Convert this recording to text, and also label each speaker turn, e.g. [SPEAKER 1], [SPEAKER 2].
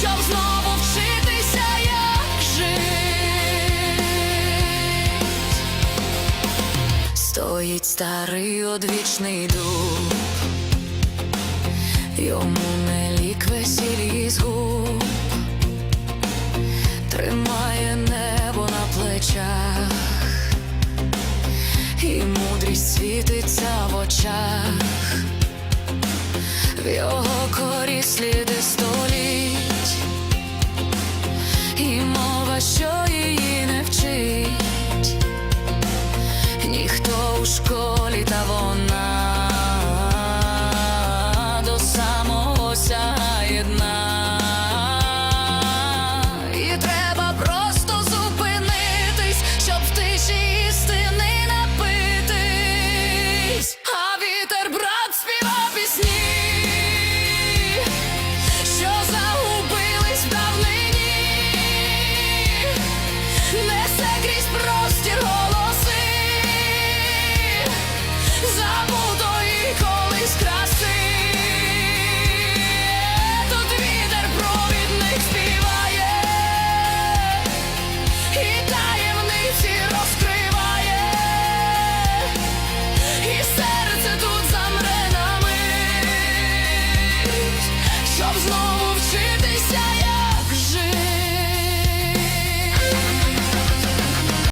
[SPEAKER 1] щоб знову вчитися, як жить. Стоїть старий одвічний дуб, йому не лік весіль з губ, тримає небо на плечах, і мудрість світиться в очах, в його